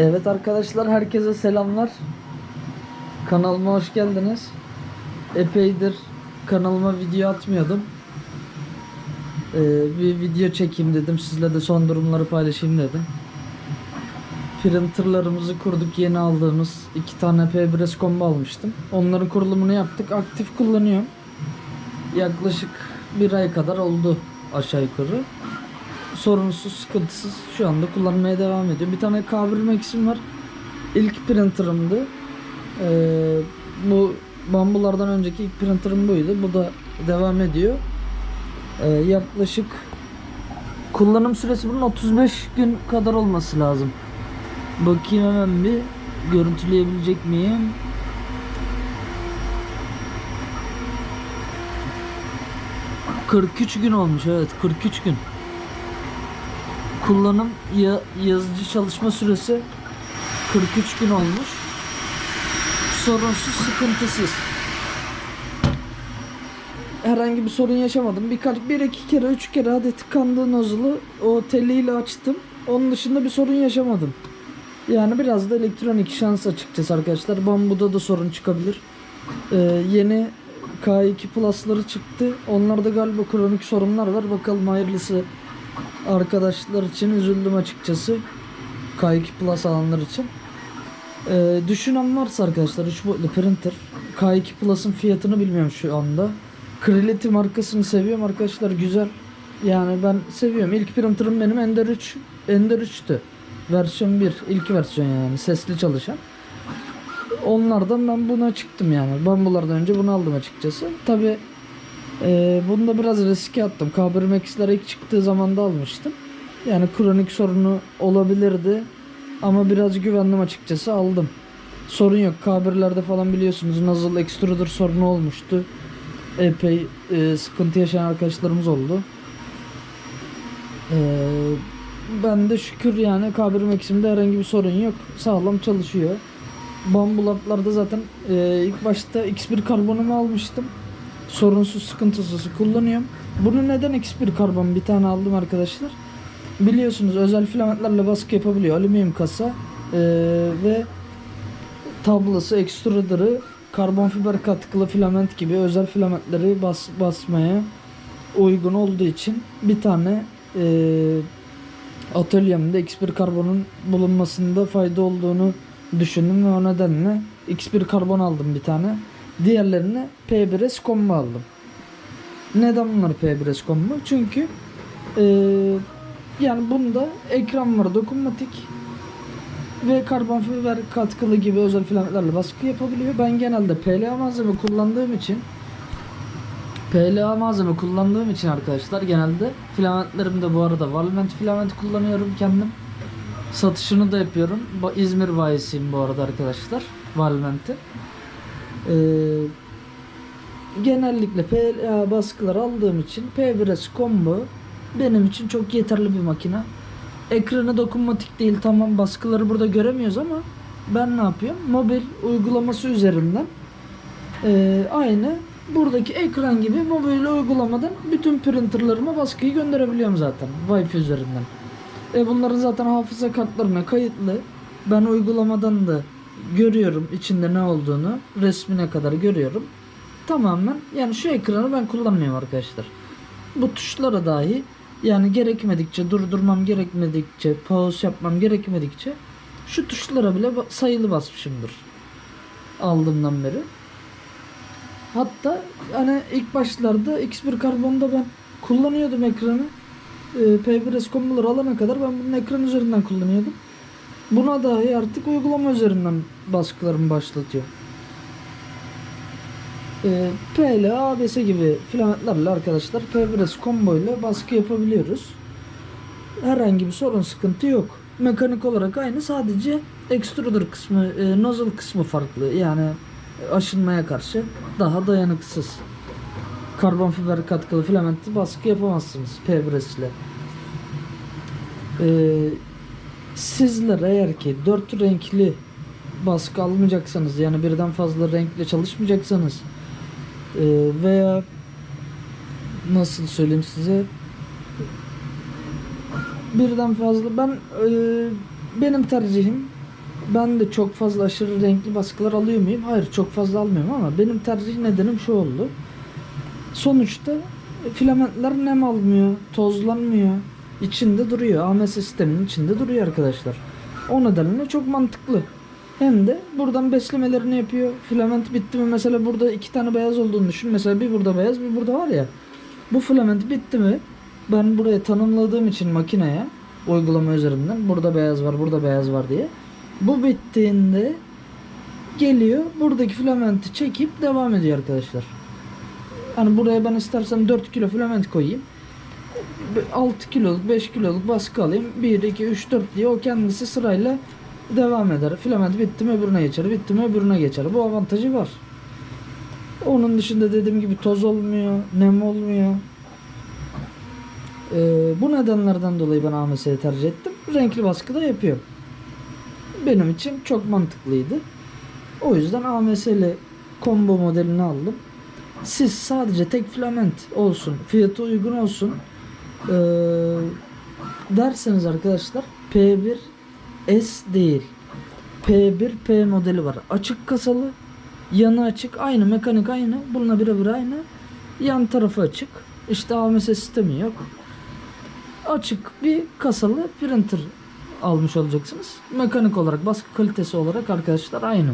Evet arkadaşlar herkese selamlar. Kanalıma hoş geldiniz. Epeydir kanalıma video atmıyordum. Ee, bir video çekeyim dedim. Sizle de son durumları paylaşayım dedim. Printerlarımızı kurduk. Yeni aldığımız iki tane P1S combo almıştım. Onların kurulumunu yaptık. Aktif kullanıyorum. Yaklaşık bir ay kadar oldu aşağı yukarı sorunsuz, sıkıntısız şu anda kullanmaya devam ediyorum. Bir tane K1 Max'im var. İlk printerımdı. Ee, bu bambulardan önceki ilk printerım buydu. Bu da devam ediyor. Ee, yaklaşık kullanım süresi bunun 35 gün kadar olması lazım. Bakayım hemen bir görüntüleyebilecek miyim? ...43 gün olmuş evet 43 gün kullanım ya, yazıcı çalışma süresi 43 gün olmuş. Sorunsuz, sıkıntısız. Herhangi bir sorun yaşamadım. Birkaç, bir iki kere, üç kere hadi tıkandığı nozulu o teliyle açtım. Onun dışında bir sorun yaşamadım. Yani biraz da elektronik şans açıkçası arkadaşlar. Bambuda da sorun çıkabilir. Ee, yeni K2 Plus'ları çıktı. Onlarda galiba kronik sorunlar var. Bakalım hayırlısı arkadaşlar için üzüldüm açıkçası. K2 Plus alanlar için. Ee, düşünen varsa arkadaşlar 3 boyutlu printer. K2 Plus'ın fiyatını bilmiyorum şu anda. Creality markasını seviyorum arkadaşlar güzel. Yani ben seviyorum. İlk printerım benim Ender 3. Ender 3'tü. Versiyon 1. ilk versiyon yani sesli çalışan. Onlardan ben buna çıktım yani. Bambulardan önce bunu aldım açıkçası. Tabi ee, bunu da biraz riske attım. K1 Max'ler ilk çıktığı zaman da almıştım. Yani kronik sorunu olabilirdi. Ama biraz güvendim açıkçası aldım. Sorun yok. K1'lerde falan biliyorsunuz nozzle extruder sorunu olmuştu. Epey e, sıkıntı yaşayan arkadaşlarımız oldu. Ee, ben de şükür yani K1 Max'imde herhangi bir sorun yok. Sağlam çalışıyor. Bambulatlarda zaten e, ilk başta X1 karbonumu almıştım sorunsuz sıkıntısız kullanıyorum. Bunu neden X1 karbon bir tane aldım arkadaşlar. Biliyorsunuz özel filamentlerle baskı yapabiliyor. Alüminyum kasa ee, ve tablası, extruder'ı karbon fiber katkılı filament gibi özel filamentleri bas, basmaya uygun olduğu için bir tane e, atölyemde X1 karbonun bulunmasında fayda olduğunu düşündüm ve o nedenle X1 karbon aldım bir tane. Diğerlerine P1S combo aldım. Neden bunlar P1S combo? Çünkü e, yani bunda ekran var dokunmatik ve karbon fiber katkılı gibi özel filamentlerle baskı yapabiliyor. Ben genelde PLA malzeme kullandığım için PLA malzeme kullandığım için arkadaşlar genelde filamentlerimde bu arada Valment filament kullanıyorum kendim. Satışını da yapıyorum. İzmir bayisiyim bu arada arkadaşlar. Valment'i. Ee, genellikle PLA baskılar aldığım için P1S combo benim için çok yeterli bir makine. Ekranı dokunmatik değil tamam baskıları burada göremiyoruz ama ben ne yapıyorum? Mobil uygulaması üzerinden e, aynı buradaki ekran gibi mobil uygulamadan bütün printerlarıma baskıyı gönderebiliyorum zaten Wi-Fi üzerinden. E bunların zaten hafıza kartlarına kayıtlı. Ben uygulamadan da görüyorum içinde ne olduğunu resmine kadar görüyorum. Tamamen yani şu ekranı ben kullanmıyorum arkadaşlar. Bu tuşlara dahi yani gerekmedikçe durdurmam gerekmedikçe pause yapmam gerekmedikçe şu tuşlara bile sayılı basmışımdır. Aldığımdan beri. Hatta hani ilk başlarda X1 karbonda ben kullanıyordum ekranı. Ee, P1S komboları alana kadar ben bunun ekran üzerinden kullanıyordum. Buna dahi artık uygulama üzerinden baskılarımı başlatıyor. Ee, PL, ABS gibi filamentlerle arkadaşlar P1S combo ile baskı yapabiliyoruz. Herhangi bir sorun sıkıntı yok. Mekanik olarak aynı sadece extruder kısmı, e, nozzle kısmı farklı. Yani aşınmaya karşı daha dayanıksız. Karbon fiber katkılı filamenti baskı yapamazsınız P1S ile. Ee, Sizler eğer ki dört renkli baskı almayacaksanız yani birden fazla renkle çalışmayacaksanız e, veya nasıl söyleyeyim size birden fazla ben e, benim tercihim Ben de çok fazla aşırı renkli baskılar alıyor muyum? Hayır çok fazla almıyorum ama benim tercih nedenim şu oldu. Sonuçta filamentler nem almıyor, tozlanmıyor. İçinde duruyor. AMS sisteminin içinde duruyor arkadaşlar. O nedenle çok mantıklı. Hem de buradan beslemelerini yapıyor. Filament bitti mi mesela burada iki tane beyaz olduğunu düşün. Mesela bir burada beyaz bir burada var ya. Bu filament bitti mi ben buraya tanımladığım için makineye uygulama üzerinden burada beyaz var burada beyaz var diye. Bu bittiğinde geliyor buradaki filamenti çekip devam ediyor arkadaşlar. Hani buraya ben istersem 4 kilo filament koyayım. 6 kiloluk 5 kiloluk baskı alayım. 1, 2, 3, 4 diye o kendisi sırayla devam eder. Filament bitti mi öbürüne geçer. Bitti mi öbürüne geçer. Bu avantajı var. Onun dışında dediğim gibi toz olmuyor. Nem olmuyor. Ee, bu nedenlerden dolayı ben AMS'yi tercih ettim. Renkli baskı da yapıyor. Benim için çok mantıklıydı. O yüzden AMS ile combo modelini aldım. Siz sadece tek filament olsun, fiyatı uygun olsun ee, derseniz arkadaşlar P1 S değil. P1 P modeli var. Açık kasalı, yanı açık, aynı mekanik aynı. Bununla birebir aynı. Yan tarafı açık. İşte AMS sistemi yok. Açık bir kasalı printer almış olacaksınız. Mekanik olarak, baskı kalitesi olarak arkadaşlar aynı.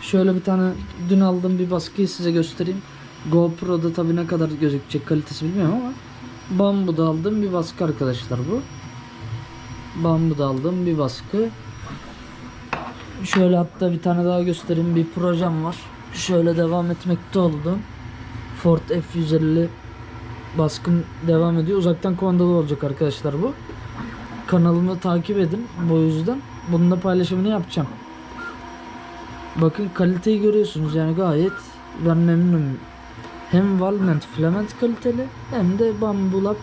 Şöyle bir tane dün aldığım bir baskıyı size göstereyim. GoPro'da tabi ne kadar gözükecek kalitesi bilmiyorum ama Bambu'da aldığım bir baskı arkadaşlar bu. Bambu'da aldığım bir baskı. Şöyle hatta bir tane daha göstereyim. Bir projem var. Şöyle devam etmekte oldu. Ford F150 baskın devam ediyor. Uzaktan kumandalı olacak arkadaşlar bu. Kanalımı takip edin bu yüzden. Bunun da paylaşımını yapacağım. Bakın kaliteyi görüyorsunuz yani gayet ben memnunum. Hem Valment filament kaliteli hem de Bambulab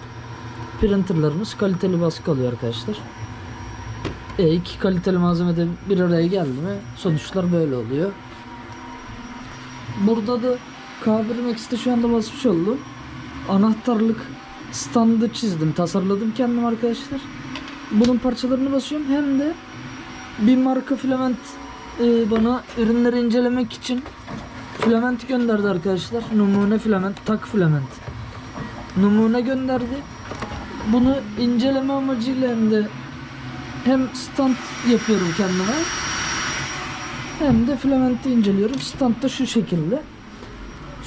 printerlarımız kaliteli baskı alıyor arkadaşlar. E, iki kaliteli malzeme de bir araya geldi mi sonuçlar böyle oluyor. Burada da K1 Max'te şu anda basmış oldum. Anahtarlık standı çizdim, tasarladım kendim arkadaşlar. Bunun parçalarını basıyorum hem de bir marka filament e, bana ürünleri incelemek için filament gönderdi arkadaşlar. Numune filament, tak filament. Numune gönderdi. Bunu inceleme amacıyla hem de hem stand yapıyorum kendime hem de filamenti inceliyorum. Stand da şu şekilde.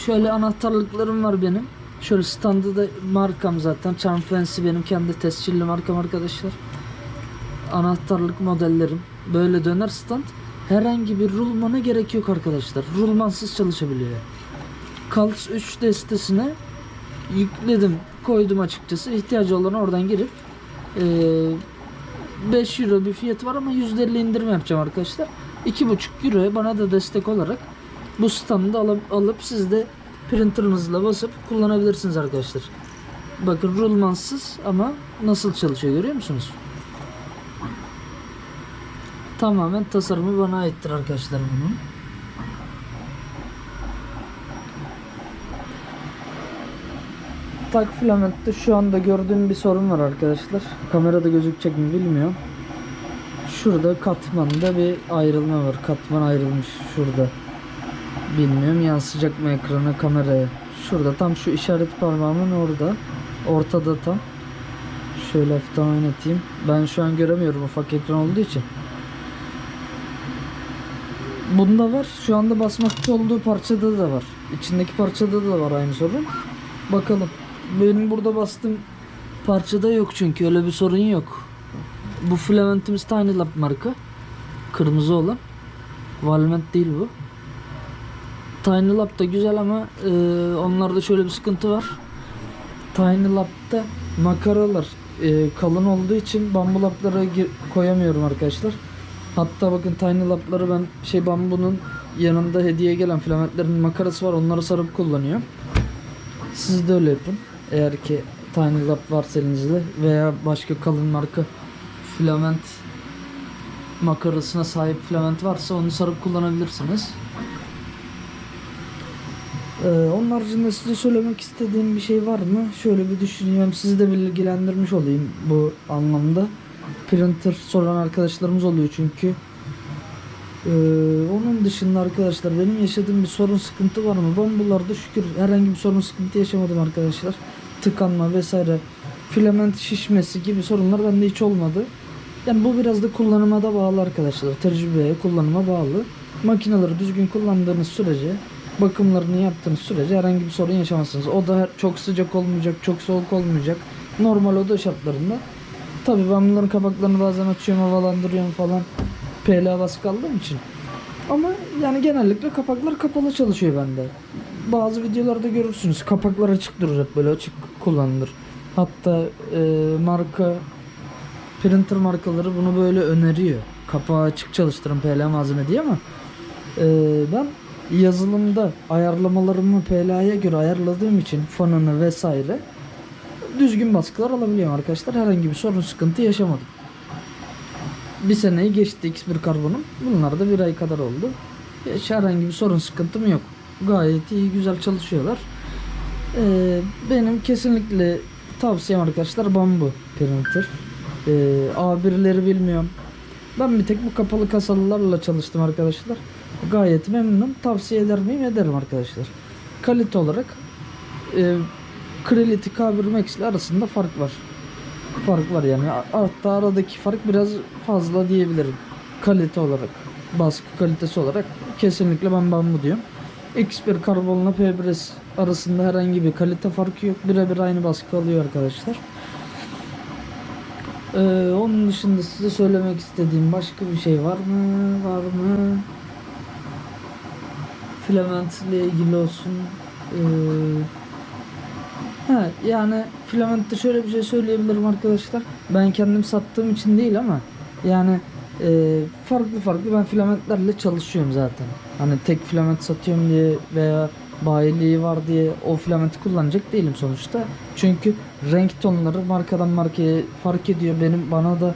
Şöyle anahtarlıklarım var benim. Şöyle standı da markam zaten. Charm Fancy benim kendi tescilli markam arkadaşlar. Anahtarlık modellerim. Böyle döner stand. Herhangi bir rulmana gerek yok arkadaşlar. Rulmansız çalışabiliyor. Kalx 3 destesine yükledim, koydum açıkçası. İhtiyacı olan oradan girip eee 5 euro bir fiyatı var ama %50 indirim yapacağım arkadaşlar. 2,5 euroya bana da destek olarak bu standı alıp, alıp siz de printerınızla basıp kullanabilirsiniz arkadaşlar. Bakın rulmansız ama nasıl çalışıyor görüyor musunuz? Tamamen tasarımı bana aittir arkadaşlar bunun. Tak filamentte şu anda gördüğüm bir sorun var arkadaşlar. Kamerada gözükecek mi bilmiyorum. Şurada katmanda bir ayrılma var. Katman ayrılmış şurada. Bilmiyorum yansıyacak mı ekrana kameraya. Şurada tam şu işaret parmağımın orada. Ortada tam. Şöyle hafiften oynatayım. Ben şu an göremiyorum ufak ekran olduğu için. Bunda var. Şu anda basmakta olduğu parçada da var. İçindeki parçada da var aynı sorun. Bakalım. Benim burada bastığım parçada yok çünkü öyle bir sorun yok. Bu filamentimiz Tiny Lab marka. Kırmızı olan. Valment değil bu. Tiny Lab da güzel ama e, onlarda şöyle bir sıkıntı var. Tiny Lab'da makaralar e, kalın olduğu için bambu laplara gir- koyamıyorum arkadaşlar. Hatta bakın Tiny Lab'ları ben şey bambunun yanında hediye gelen filamentlerin makarası var onları sarıp kullanıyorum. Siz de öyle yapın. Eğer ki Tiny Lab varsa elinizde veya başka kalın marka filament makarasına sahip filament varsa onu sarıp kullanabilirsiniz. Ee, onun haricinde size söylemek istediğim bir şey var mı? Şöyle bir düşünüyorum. Sizi de bilgilendirmiş olayım bu anlamda. Printer soran arkadaşlarımız oluyor çünkü. Ee, onun dışında arkadaşlar benim yaşadığım bir sorun sıkıntı var mı? Bambularda şükür herhangi bir sorun sıkıntı yaşamadım arkadaşlar. Tıkanma vesaire filament şişmesi gibi sorunlar bende hiç olmadı. Yani bu biraz da kullanıma da bağlı arkadaşlar. Tecrübeye, kullanıma bağlı. Makineleri düzgün kullandığınız sürece, bakımlarını yaptığınız sürece herhangi bir sorun yaşamazsınız. O da çok sıcak olmayacak, çok soğuk olmayacak. Normal oda şartlarında. Tabii ben bunların kapaklarını bazen açıyorum, havalandırıyorum falan. PLA baskı aldığım için. Ama yani genellikle kapaklar kapalı çalışıyor bende. Bazı videolarda görürsünüz kapaklar açık durur hep böyle açık kullanılır. Hatta e, marka printer markaları bunu böyle öneriyor. Kapağı açık çalıştırın PLA malzeme diye ama e, ben yazılımda ayarlamalarımı PLA'ya göre ayarladığım için fonunu vesaire düzgün baskılar alabiliyorum arkadaşlar. Herhangi bir sorun sıkıntı yaşamadım. Bir seneyi geçti X1 karbonum. Bunlar da bir ay kadar oldu. Hiç herhangi bir sorun sıkıntım yok. Gayet iyi güzel çalışıyorlar. Ee, benim kesinlikle tavsiyem arkadaşlar bambu printer. Ee, A1'leri bilmiyorum. Ben bir tek bu kapalı kasalılarla çalıştım arkadaşlar. Gayet memnunum. Tavsiye eder miyim? Ederim arkadaşlar. Kalite olarak e, K1 Max ile arasında fark var. Fark var yani. Hatta aradaki fark biraz fazla diyebilirim. Kalite olarak. Baskı kalitesi olarak kesinlikle ben bambu diyorum. X1 karbonla P1S arasında herhangi bir kalite farkı yok. Birebir aynı baskı alıyor arkadaşlar. Ee, onun dışında size söylemek istediğim başka bir şey var mı? Var mı? Filament ile ilgili olsun. Ee, ha, yani filamentte şöyle bir şey söyleyebilirim arkadaşlar. Ben kendim sattığım için değil ama yani e, farklı farklı ben filamentlerle çalışıyorum zaten. Hani tek filament satıyorum diye veya bayiliği var diye o filamenti kullanacak değilim sonuçta. Çünkü renk tonları markadan markaya fark ediyor. Benim bana da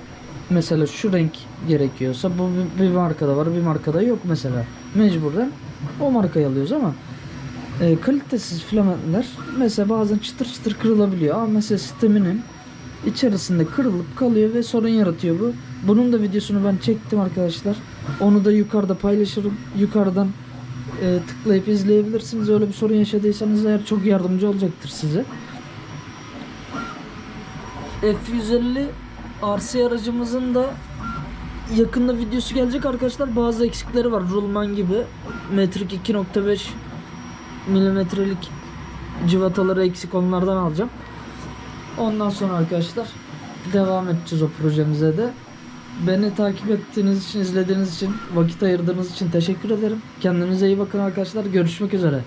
mesela şu renk gerekiyorsa bu bir markada var bir markada yok mesela. Mecburen o markayı alıyoruz ama e, kalitesiz filamentler mesela bazen çıtır çıtır kırılabiliyor. Ama mesela sisteminin içerisinde kırılıp kalıyor ve sorun yaratıyor bu. Bunun da videosunu ben çektim arkadaşlar. Onu da yukarıda paylaşırım. Yukarıdan e, tıklayıp izleyebilirsiniz. Öyle bir sorun yaşadıysanız eğer çok yardımcı olacaktır size. F150 RC aracımızın da yakında videosu gelecek arkadaşlar. Bazı eksikleri var. Rulman gibi. Metrik 2.5 milimetrelik civataları eksik onlardan alacağım. Ondan sonra arkadaşlar devam edeceğiz o projemize de. Beni takip ettiğiniz için, izlediğiniz için, vakit ayırdığınız için teşekkür ederim. Kendinize iyi bakın arkadaşlar. Görüşmek üzere.